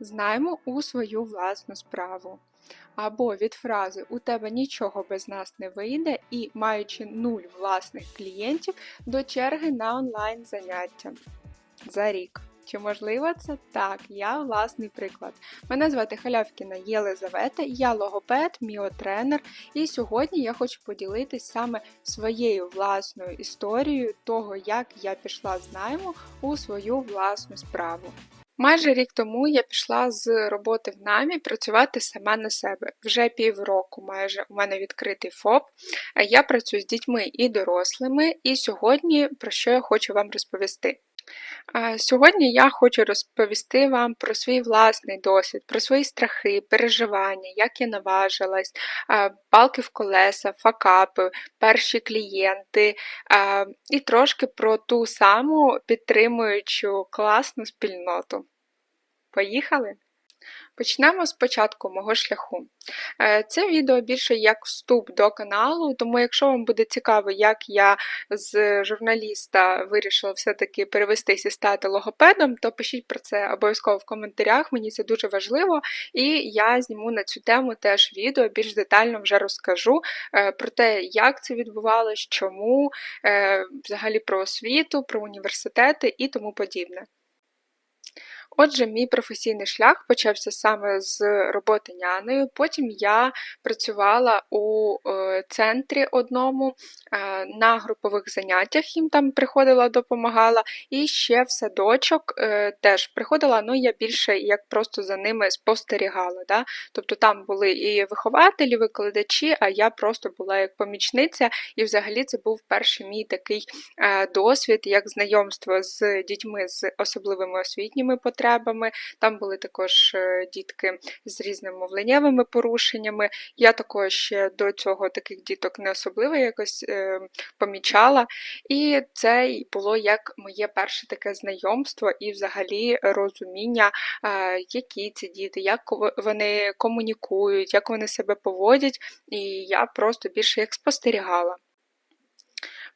Знаймо у свою власну справу. Або від фрази У тебе нічого без нас не вийде, і маючи нуль власних клієнтів до черги на онлайн заняття за рік. Чи можливо це? Так, я власний приклад. Мене звати Халявкіна Єлизавета, я логопед, міотренер, і сьогодні я хочу поділитись саме своєю власною історією того, як я пішла з у свою власну справу. Майже рік тому я пішла з роботи в намі працювати сама на себе. Вже півроку майже у мене відкритий ФОП. Я працюю з дітьми і дорослими, і сьогодні про що я хочу вам розповісти. Сьогодні я хочу розповісти вам про свій власний досвід, про свої страхи, переживання, як я наважилась, палки в колеса, факапи, перші клієнти і трошки про ту саму підтримуючу класну спільноту. Поїхали! Почнемо з початку мого шляху. Е, це відео більше як вступ до каналу, тому якщо вам буде цікаво, як я з журналіста вирішила все-таки перевестись і стати логопедом, то пишіть про це обов'язково в коментарях, мені це дуже важливо, і я зніму на цю тему теж відео, більш детально вже розкажу е, про те, як це відбувалось, чому, е, взагалі про освіту, про університети і тому подібне. Отже, мій професійний шлях почався саме з роботи нянею. Потім я працювала у е, центрі одному е, на групових заняттях, їм там приходила, допомагала, і ще в садочок е, теж приходила, ну я більше як просто за ними спостерігала. Да? Тобто там були і вихователі, викладачі, а я просто була як помічниця, і взагалі це був перший мій такий досвід, як знайомство з дітьми з особливими освітніми потребами потребами. Там були також е, дітки з різними мовленнєвими порушеннями. Я також до цього таких діток не особливо якось е, помічала. І це було як моє перше таке знайомство і взагалі розуміння, е, які ці діти, як вони комунікують, як вони себе поводять. І я просто більше як спостерігала.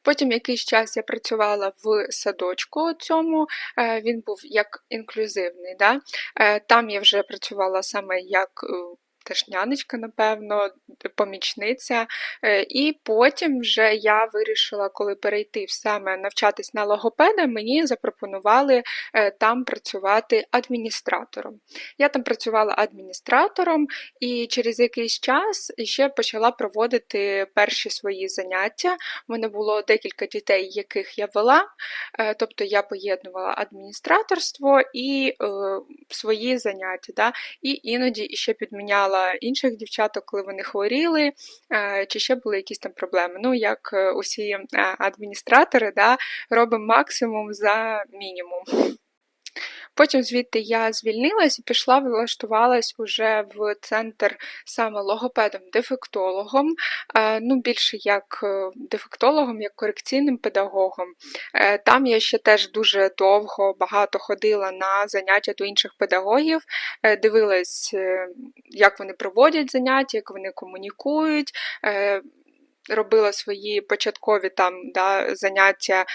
Потім якийсь час я працювала в садочку цьому, е, він був як інклюзивний. Да? Е, там я вже працювала саме як е, теж нянечка, напевно, помічниця. Е, і потім вже я вирішила, коли перейти саме навчатись на логопеда, мені запропонували е, там працювати адміністратором. Я там працювала адміністратором і через якийсь час ще почала проводити перші свої заняття. У мене було декілька дітей, яких я вела, е, тобто я поєднувала адміністраторство і свої заняття. Да? І іноді ще підміняла бачила інших дівчаток, коли вони хворіли, е, чи ще були якісь там проблеми. Ну, як е, усі е, адміністратори, да, робимо максимум за мінімум. Потім звідти я звільнилась і пішла, влаштувалась уже в центр саме логопедом-дефектологом, е, ну більше як е, дефектологом, як корекційним педагогом. Е, там я ще теж дуже довго багато ходила на заняття до інших педагогів, дивилась, як вони проводять заняття, як вони комунікують. Робила свої початкові там да, заняття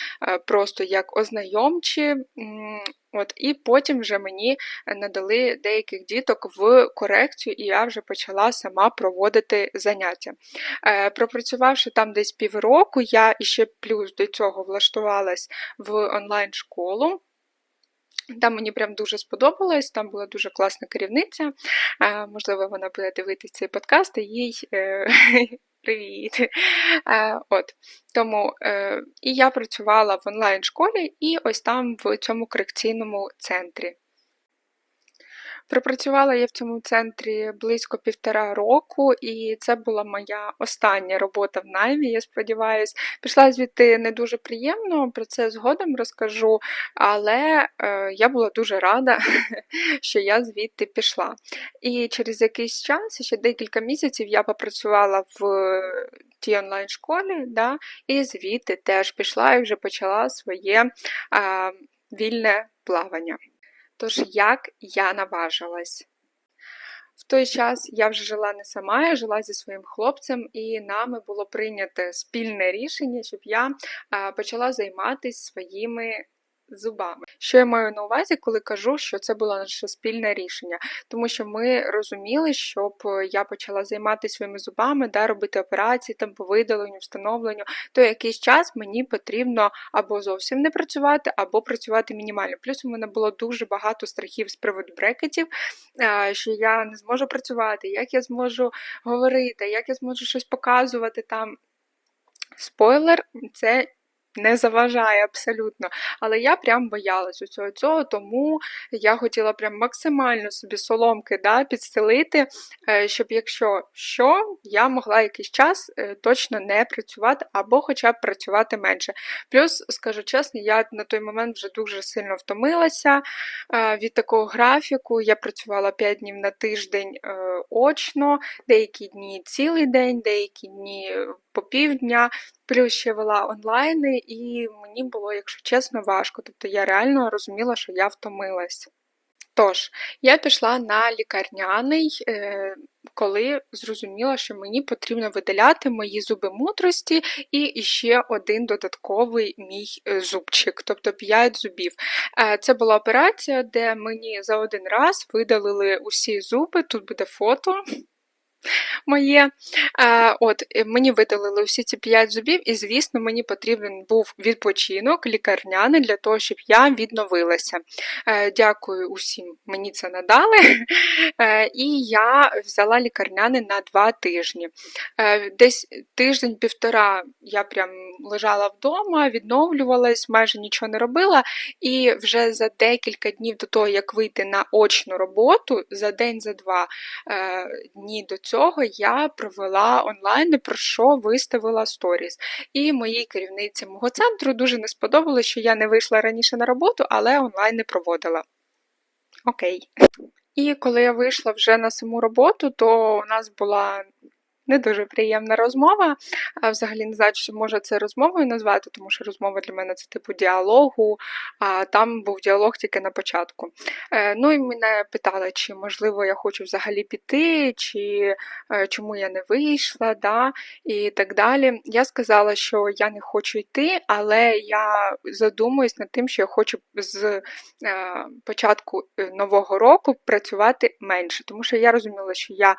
просто як ознайомчі, От, І потім вже мені надали деяких діток в корекцію, і я вже почала сама проводити заняття. Е, Пропрацювавши там десь півроку, я іще плюс до цього влаштувалась в онлайн-школу. Там мені прям дуже сподобалось, там була дуже класна керівниця. Е, можливо, вона буде дивитися цей подкаст, і їй е, Привіт! Е, от, Тому е, і я працювала в онлайн-школі і ось там в цьому корекційному центрі. Пропрацювала я в цьому центрі близько півтора року, і це була моя остання робота в наймі, я сподіваюся. Пішла звідти не дуже приємно, про це згодом розкажу, але е, я була дуже рада, що я звідти пішла. І через якийсь час, ще декілька місяців, я попрацювала в тій онлайн-школі, да, і звідти теж пішла і вже почала своє е, вільне плавання. Тож, як я наважилась? В той час я вже жила не сама, я жила зі своїм хлопцем, і нами було прийнято спільне рішення, щоб я почала займатися своїми зубами. Що я маю на увазі, коли кажу, що це було наше спільне рішення, тому що ми розуміли, щоб я почала займатися своїми зубами, да, робити операції там по видаленню, встановленню, то якийсь час мені потрібно або зовсім не працювати, або працювати мінімально. Плюс у мене було дуже багато страхів з приводу брекетів, що я не зможу працювати, як я зможу говорити, як я зможу щось показувати там. Спойлер, це не заважає абсолютно. Але я прям боялась усього цього, тому я хотіла прям максимально собі соломки да, підстелити, е, щоб якщо що, я могла якийсь час е, точно не працювати або хоча б працювати менше. Плюс, скажу чесно, я на той момент вже дуже сильно втомилася е, від такого графіку. Я працювала 5 днів на тиждень очно, деякі дні цілий день, деякі дні по півдня. Плюс ще вела онлайни, і мені було, якщо чесно, важко. Тобто я реально розуміла, що я втомилась. Тож, я пішла на лікарняний, е, коли зрозуміла, що мені потрібно видаляти мої зуби мудрості і ще один додатковий мій е, зубчик, тобто 5 зубів. Е, це була операція, де мені за один раз видалили усі зуби, тут буде фото моє. Е, от, Мені видалили всі ці 5 зубів, і, звісно, мені потрібен був відпочинок лікарняний для того, щоб я відновилася. Е, дякую усім, мені це надали. Е, і я взяла лікарняний на 2 тижні. Десь тиждень-півтора я прям лежала вдома, відновлювалась, майже нічого не робила. І вже за декілька днів до того, як вийти на очну роботу, за день, за два дні до цього я провела онлайн, про що виставила сторіс. І моїй керівниці мого центру дуже не сподобалося, що я не вийшла раніше на роботу, але онлайн не проводила. Окей. І коли я вийшла вже на саму роботу, то у нас була не дуже приємна розмова. А Взагалі не знаю, чи може це розмовою назвати, тому що розмова для мене це типу діалогу, а там був діалог тільки на початку. Е, ну і мене питали, чи можливо я хочу взагалі піти, чи е, чому я не вийшла, да, і так далі. Я сказала, що я не хочу йти, але я задумуюсь над тим, що я хочу з е, початку нового року працювати менше, тому що я розуміла, що я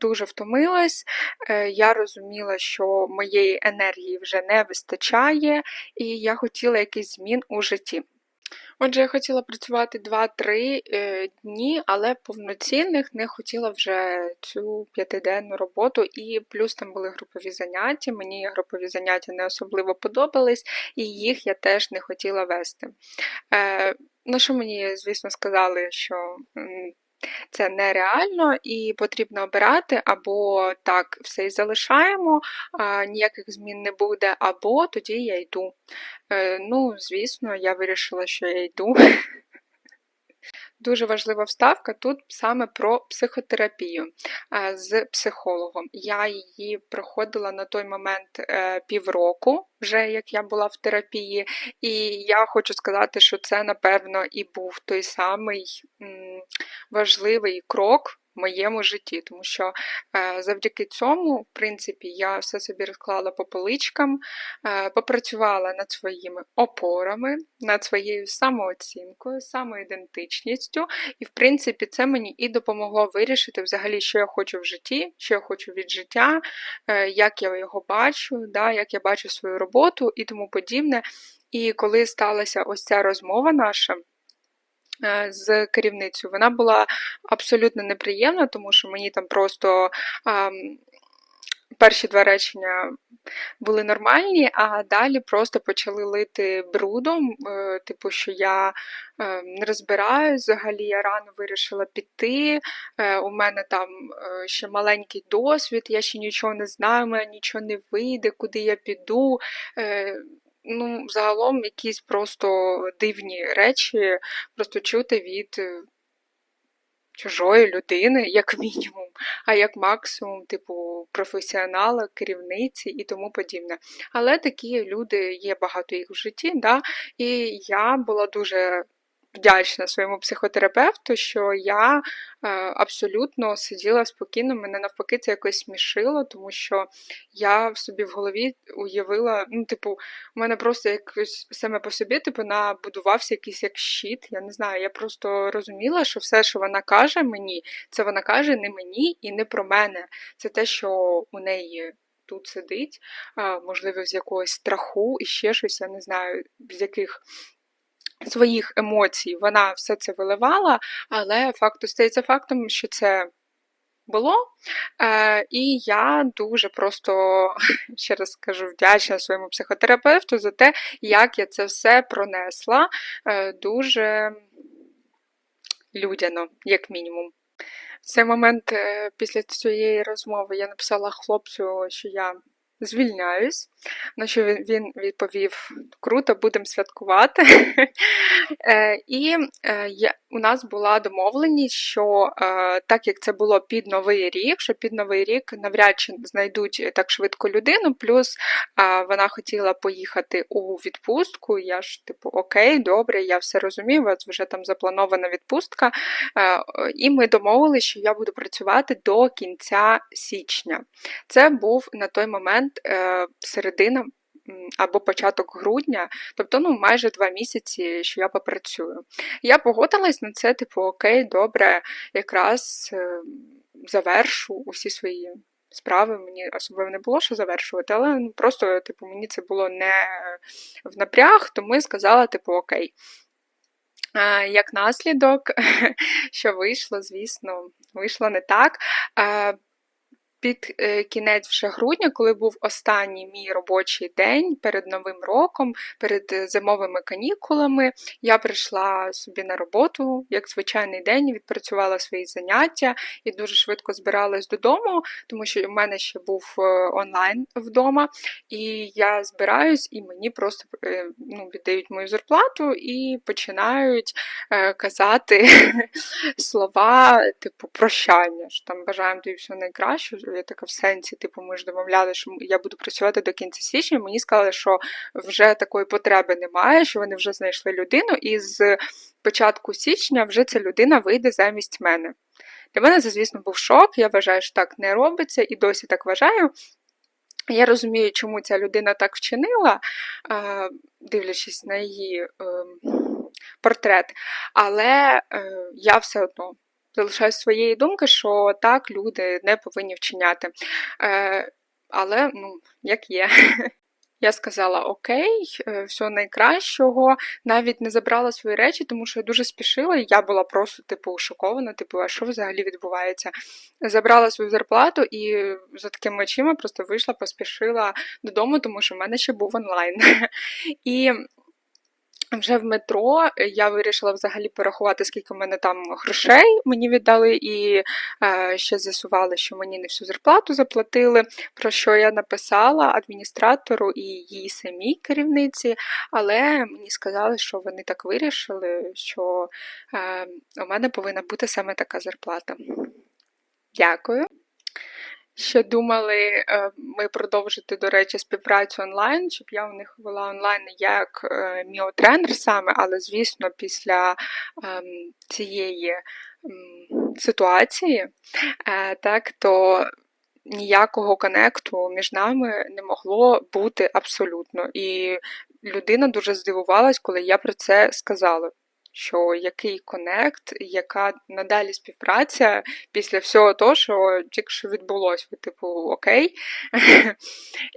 дуже втомилась. Е, я розуміла, що моєї енергії вже не вистачає, і я хотіла якийсь змін у житті. Отже, я хотіла працювати 2-3 е, дні, але повноцінних не хотіла вже цю п'ятиденну роботу, і плюс там були групові заняття. Мені групові заняття не особливо подобались, і їх я теж не хотіла вести. Е, на що мені, звісно, сказали, що це нереально і потрібно обирати, або так все і залишаємо, ніяких змін не буде, або тоді я йду. Е, ну, звісно, я вирішила, що я йду. Дуже важлива вставка тут саме про психотерапію з психологом. Я її проходила на той момент е, півроку, вже як я була в терапії, і я хочу сказати, що це, напевно, і був той самий важливий крок моєму житті, тому що е, завдяки цьому, в принципі, я все собі розклала по поличкам, е, попрацювала над своїми опорами, над своєю самооцінкою, самоідентичністю, і, в принципі, це мені і допомогло вирішити взагалі, що я хочу в житті, що я хочу від життя, е, як я його бачу, да, як я бачу свою роботу і тому подібне. І коли сталася ось ця розмова наша. Е, з керівницею. Вона була абсолютно неприємна, тому що мені там просто перші два речення були нормальні, а далі просто почали лити брудом, е, типу, що я е, не розбираюсь, взагалі я рано вирішила піти. У мене там ще маленький досвід, я ще нічого не знаю, мене нічого не вийде, куди я піду ну, загалом якісь просто дивні речі просто чути від е, чужої людини, як мінімум, а як максимум, типу, професіонала, керівниці і тому подібне. Але такі люди є багато їх в житті, да? і я була дуже вдячна своєму психотерапевту, що я е, абсолютно сиділа спокійно, мене навпаки, це якось смішило, тому що я в собі в голові уявила, ну, типу, у мене просто якось саме по собі, типу, набудувався якийсь як щит. Я не знаю, я просто розуміла, що все, що вона каже мені, це вона каже не мені і не про мене. Це те, що у неї. Тут сидить, можливо, з якогось страху і ще щось, я не знаю, з яких своїх емоцій вона все це виливала, але факт остається фактом, що це було. Е, І я дуже просто, ще раз скажу, вдячна своєму психотерапевту за те, як я це все пронесла. Е, Дуже людяно, як мінімум. В цей момент е, після цієї розмови я написала хлопцю, що я звільняюсь. На що він відповів: круто, будемо святкувати. Е, і е, у нас була домовленість, що е, так як це було під Новий рік, що під Новий рік навряд чи знайдуть так швидко людину, плюс вона хотіла поїхати у відпустку. Я ж, типу, окей, добре, я все розумію, у вас вже там запланована відпустка. І ми домовилися, що я буду працювати до кінця січня. Це був на той момент середина або початок грудня, тобто ну, майже два місяці, що я попрацюю. Я погодилась на це, типу, окей, добре, якраз е, завершу усі свої. Справи мені особливо не було що завершувати, але ну, просто, типу, мені це було не в напряг, тому я сказала, типу, окей. Як наслідок, що вийшло, звісно, вийшло не так під е, кінець вже грудня, коли був останній мій робочий день перед Новим роком, перед е, зимовими канікулами, я прийшла собі на роботу як звичайний день, відпрацювала свої заняття і дуже швидко збиралась додому, тому що у мене ще був е, онлайн вдома. І я збираюсь, і мені просто ну, віддають мою зарплату і починають казати слова, типу, прощання. що Там бажаємо тобі все найкраще я така в сенсі, типу, ми ж домовляли, що я буду працювати до кінця січня. Мені сказали, що вже такої потреби немає, що вони вже знайшли людину, і з початку січня вже ця людина вийде замість мене. Для мене це, звісно, був шок. Я вважаю, що так не робиться, і досі так вважаю. Я розумію, чому ця людина так вчинила, дивлячись на її ем, портрет, але е, я все одно залишаюсь своєї думки, що так люди не повинні вчиняти. Е, Але, ну, як є. Я сказала окей, е, все найкращого, навіть не забрала свої речі, тому що я дуже спішила, і я була просто типу шокована, типу, а що взагалі відбувається? Забрала свою зарплату і за такими очима просто вийшла, поспішила додому, тому що в мене ще був онлайн. І вже в метро я вирішила взагалі порахувати, скільки в мене там грошей мені віддали, і е, ще з'ясували, що мені не всю зарплату заплатили, про що я написала адміністратору і її самій керівниці, але мені сказали, що вони так вирішили, що е, у мене повинна бути саме така зарплата. Дякую. Ще думали е, ми продовжити, до речі, співпрацю онлайн, щоб я у них вела онлайн як е, міотренер саме, але, звісно, після ем, цієї ситуації, е, так, то ніякого конекту між нами не могло бути абсолютно. І людина дуже здивувалась, коли я про це сказала що який конект, яка надалі співпраця після всього того, що тільки що відбулося, типу, окей.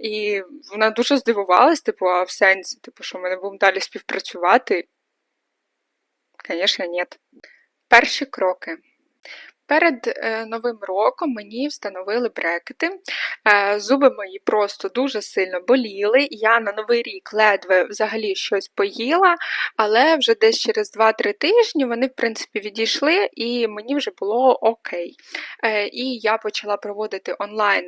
І вона дуже здивувалась, типу, а в сенсі, типу, що ми не будемо далі співпрацювати. Звісно, ні. Перші кроки. Перед е, новим роком мені встановили брекети. Е, зуби мої просто дуже сильно боліли. Я на новий рік ледве взагалі щось поїла, але вже десь через 2-3 тижні вони, в принципі, відійшли, і мені вже було окей. Е, і я почала проводити онлайн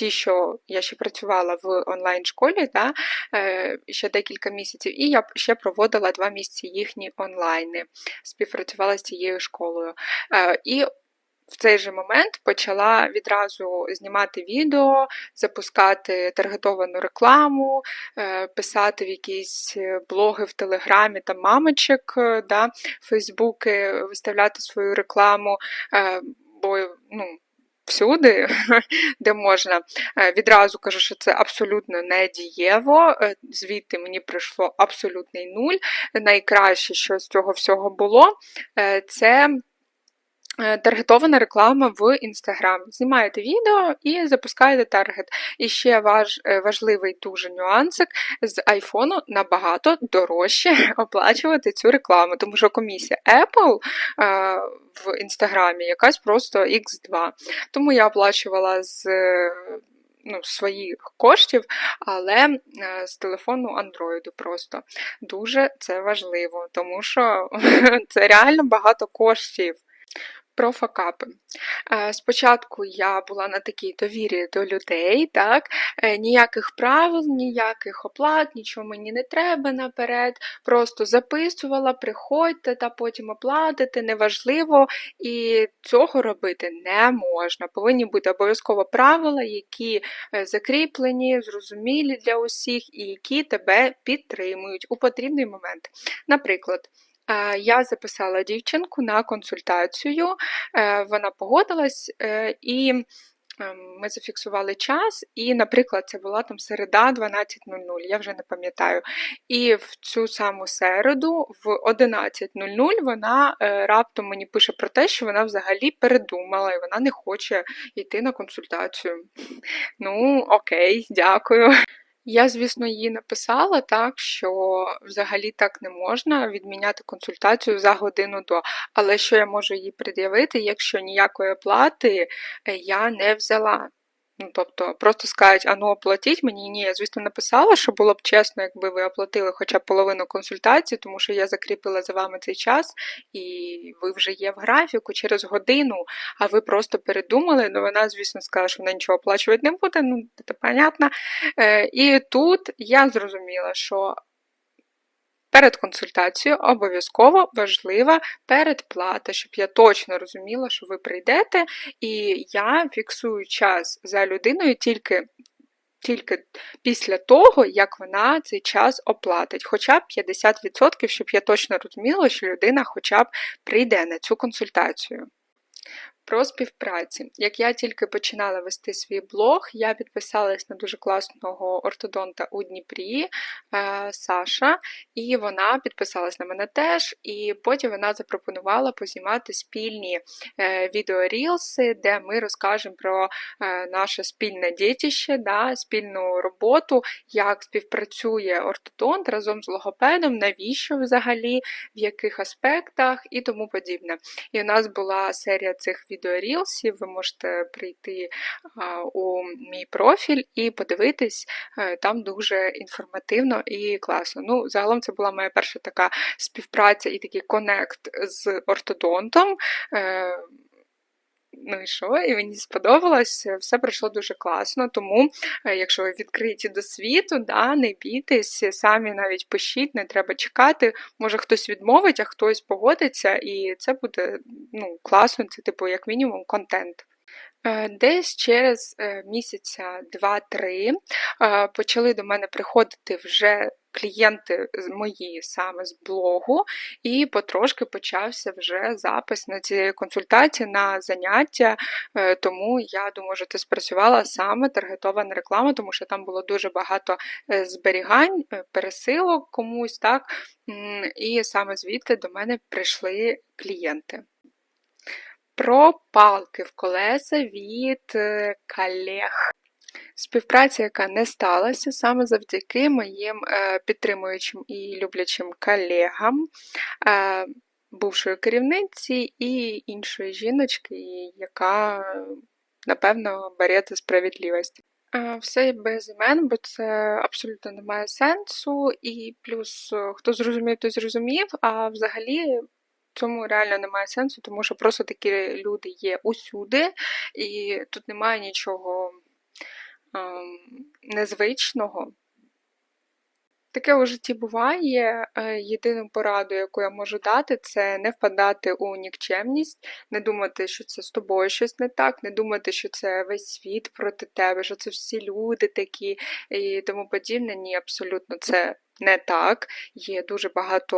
ті, що я ще працювала в онлайн-школі, да, е, ще декілька місяців, і я ще проводила два місяці їхні онлайни, співпрацювала з цією школою. Е, і в цей же момент почала відразу знімати відео, запускати таргетовану рекламу, е, писати в якісь блоги в Телеграмі та мамочок, да, Фейсбуки, виставляти свою рекламу, бо ну, всюди, де можна. Відразу кажу, що це абсолютно не дієво, звідти мені прийшло абсолютний нуль. Найкраще, що з цього всього було, це. Е, таргетована реклама в Інстаграм. Знімаєте відео і запускаєте таргет. І ще важ, е, важливий дуже нюансик: з айфону набагато дорожче оплачувати цю рекламу, тому що комісія Apple а, е, в Інстаграмі якась просто X2. Тому я оплачувала з. Ну, своїх коштів, але з телефону Android просто дуже це важливо, тому що це реально багато коштів. Про факапи. Е, спочатку я була на такій довірі до людей, так, е, ніяких правил, ніяких оплат, нічого мені не треба наперед. Просто записувала, приходьте та потім оплатите, неважливо. І цього робити не можна. Повинні бути обов'язково правила, які е, закріплені, зрозумілі для усіх і які тебе підтримують у потрібний момент. Наприклад. Е, я записала дівчинку на консультацію, е, вона погодилась е, і. Ми зафіксували час, і, наприклад, це була там середа 12.00, я вже не пам'ятаю. І в цю саму середу, в 11.00, вона раптом мені пише про те, що вона взагалі передумала і вона не хоче йти на консультацію. Ну, окей, дякую. Я, звісно, їй написала так, що взагалі так не можна відміняти консультацію за годину до. Але що я можу їй пред'явити, якщо ніякої оплати е, я не взяла. Ну, тобто, просто скажуть, а ну оплатіть мені. Ні, я, звісно, написала, що було б чесно, якби ви оплатили хоча б половину консультації, тому що я закріпила за вами цей час, і ви вже є в графіку через годину, а ви просто передумали. Ну, вона, звісно, скаже, що вона нічого оплачувати не буде, ну, це понятно. Е, І тут я зрозуміла, що Перед консультацією обов'язково важлива передплата, щоб я точно розуміла, що ви прийдете, і я фіксую час за людиною тільки тільки після того, як вона цей час оплатить, хоча б 50%, щоб я точно розуміла, що людина хоча б прийде на цю консультацію. Про співпраці. Як я тільки починала вести свій блог, я підписалась на дуже класного ортодонта у Дніпрі е, Саша, і вона підписалась на мене теж. І потім вона запропонувала познімати спільні е, відеорілси, де ми розкажемо про е, наше спільне дітище, да, спільну роботу, як співпрацює ортодонт разом з логопедом, навіщо взагалі, в яких аспектах і тому подібне. І у нас була серія цих відеорілсів, ви можете прийти у мій профіль і подивитись, е, там дуже інформативно і класно. Ну, Загалом це була моя перша така співпраця і такий конект з ортодонтом. Е, ну і що? І мені сподобалось, все пройшло дуже класно. Тому, е, якщо ви відкриті до світу, да, не бійтесь, самі навіть пишіть, не треба чекати. Може хтось відмовить, а хтось погодиться, і це буде ну, класно, це, типу, як мінімум, контент. Е, десь через е, місяця два-три почали до мене приходити вже клієнти мої саме з блогу, і потрошки почався вже запис на ці консультації, на заняття. Е, тому я думаю, що це спрацювала саме таргетована реклама, тому що там було дуже багато е, зберігань, е, пересилок комусь, так, і саме звідти до мене прийшли клієнти. Про палки в колеса від колег. Співпраця, яка не сталася саме завдяки моїм е, підтримуючим і люблячим колегам, е, бувшої керівниці і іншої жіночки, яка, напевно, бере за справедливість. Е, все без імен, бо це абсолютно не має сенсу, і плюс хто зрозумів, той зрозумів, а взагалі. Цьому реально немає сенсу, тому що просто такі люди є усюди, і тут немає нічого незвичного. Таке у житті буває. Е, Єдину пораду, яку я можу дати, це не впадати у нікчемність, не думати, що це з тобою щось не так, не думати, що це весь світ проти тебе, що це всі люди такі і тому подібне. Ні, абсолютно це не так. Є дуже багато.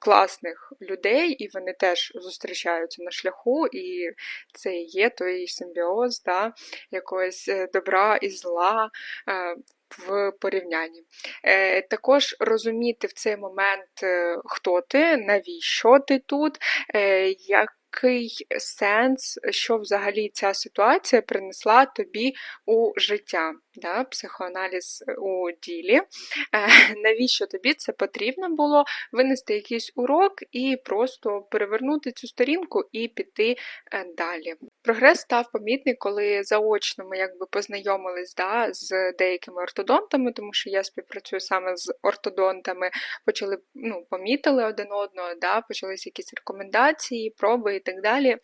Класних людей, і вони теж зустрічаються на шляху, і це і є той симбіоз да, якогось е, добра і зла е, в порівнянні. Е, Також розуміти в цей момент, е, хто ти, навіщо ти тут, е, як. Який сенс, що взагалі ця ситуація принесла тобі у життя, да? психоаналіз у ділі. Е, навіщо тобі це потрібно було винести якийсь урок і просто перевернути цю сторінку і піти е, далі. Прогрес став помітний, коли заочно ми якби познайомились да, з деякими ортодонтами, тому що я співпрацюю саме з ортодонтами, почали ну, помітили один одного, да, почалися якісь рекомендації, проби і так далі.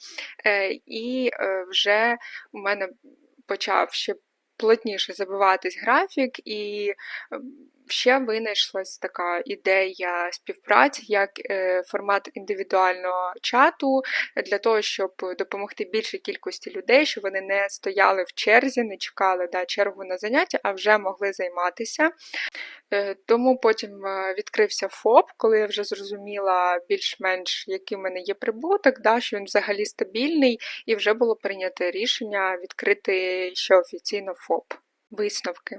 Е, І е, вже у мене почав ще плотніше забиватись графік, і ем, ще винайшлась така ідея співпраці як е, формат індивідуального чату для того, щоб допомогти більшій кількості людей, щоб вони не стояли в черзі, не чекали да, чергу на заняття, а вже могли займатися. Е, тому потім е, відкрився ФОП, коли я вже зрозуміла більш-менш, який в мене є прибуток, да, що він взагалі стабільний, і вже було прийнято рішення відкрити ще офіційно ФОП. Висновки.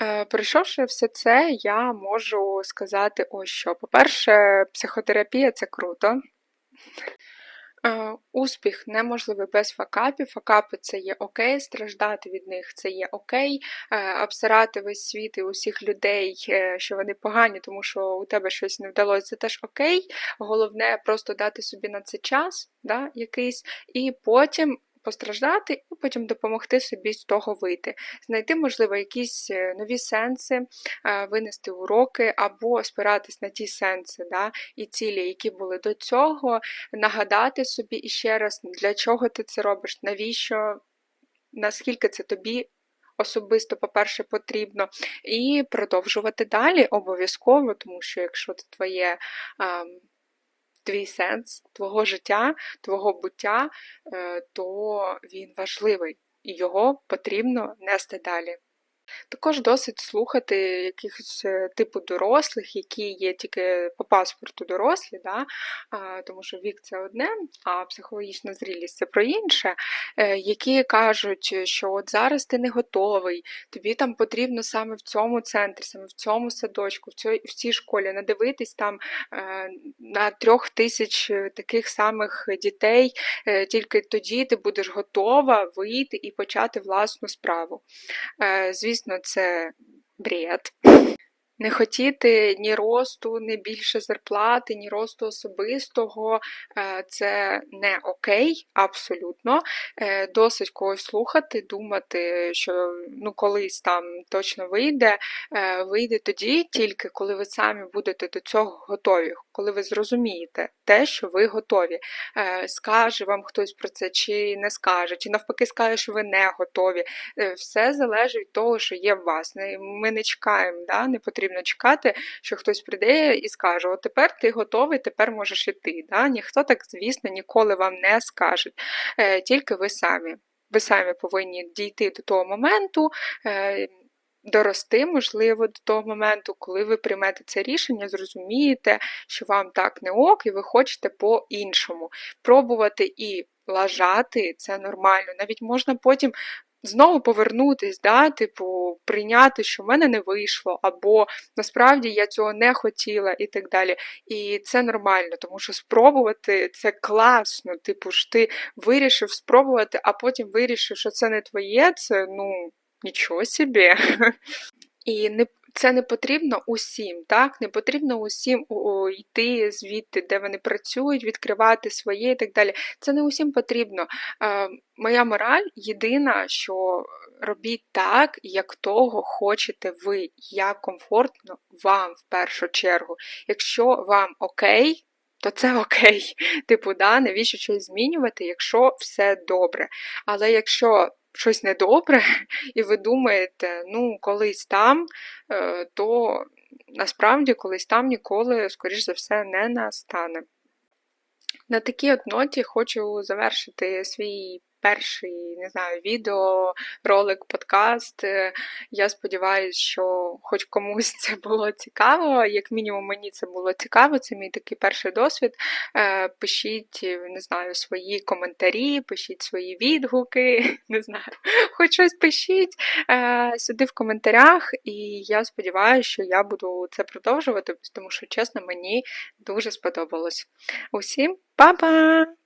Е, пройшовши все це, я можу сказати ось що. По-перше, психотерапія це круто. Е, успіх неможливий без факапів. Факапи це є окей, страждати від них це є окей, е, обсирати весь світ і усіх людей, що вони погані, тому що у тебе щось не вдалося, це теж окей. Головне просто дати собі на це час да, якийсь, і потім постраждати і потім допомогти собі з того вийти, знайти, можливо, якісь е, нові сенси, е, винести уроки або спиратись на ті сенси да, і цілі, які були до цього, нагадати собі іще раз, для чого ти це робиш, навіщо, наскільки це тобі. Особисто, по-перше, потрібно, і продовжувати далі обов'язково, тому що якщо це твоє твій сенс твого життя, твого буття, е, то він важливий і його потрібно нести далі. Також досить слухати якихось е, типу дорослих, які є тільки по паспорту дорослі, да? тому що вік це одне, а психологічна зрілість це про інше, е, які кажуть, що от зараз ти не готовий, тобі там потрібно саме в цьому центрі, саме в цьому садочку, в цій, в цій школі надивитись там е, на трьох тисяч таких самих дітей, тільки тоді ти будеш готова вийти і почати власну справу. Звісно, звісно, це бред. Не хотіти ні росту, ні більше зарплати, ні росту особистого е, це не окей, абсолютно. Е, досить когось слухати, думати, що ну колись там точно вийде. Е, вийде тоді, тільки коли ви самі будете до цього готові, коли ви зрозумієте те, що ви готові. Скаже вам хтось про це, чи не скаже, чи навпаки скаже, що ви не готові. Все залежить від того, що є в вас. Ми не чекаємо, да? не потрібно потрібно чекати, що хтось прийде і скаже: О, тепер ти готовий, тепер можеш іти. Да? Ніхто так, звісно, ніколи вам не скаже, е, тільки ви самі. Ви самі повинні дійти до того моменту. Е, дорости, можливо, до того моменту, коли ви приймете це рішення, зрозумієте, що вам так не ок, і ви хочете по-іншому. Пробувати і лажати це нормально. Навіть можна потім знову повернутись, да, типу, прийняти, що в мене не вийшло, або насправді я цього не хотіла, і так далі. І це нормально, тому що спробувати це класно. Типу ж ти вирішив спробувати, а потім вирішив, що це не твоє, це ну нічого собі. І не це не потрібно усім, так? Не потрібно усім йти звідти, де вони працюють, відкривати своє і так далі. Це не усім потрібно. Моя мораль єдина, що робіть так, як того хочете ви, як комфортно вам в першу чергу. Якщо вам окей, то це окей. Типу, да, навіщо щось змінювати, якщо все добре. Але якщо щось недобре, і ви думаєте, ну, колись там, е, то насправді колись там ніколи, скоріш за все, не настане. На такій от ноті хочу завершити свій перший, не знаю, відео, ролик, подкаст. Е, Я сподіваюся, що хоч комусь це було цікаво, як мінімум мені це було цікаво, це мій такий перший досвід. Е, Пишіть, не знаю, свої коментарі, пишіть свої відгуки, не знаю, хоч щось пишіть е, сюди в коментарях, і я сподіваюся, що я буду це продовжувати, тому що, чесно, мені дуже сподобалось. Усім па-па!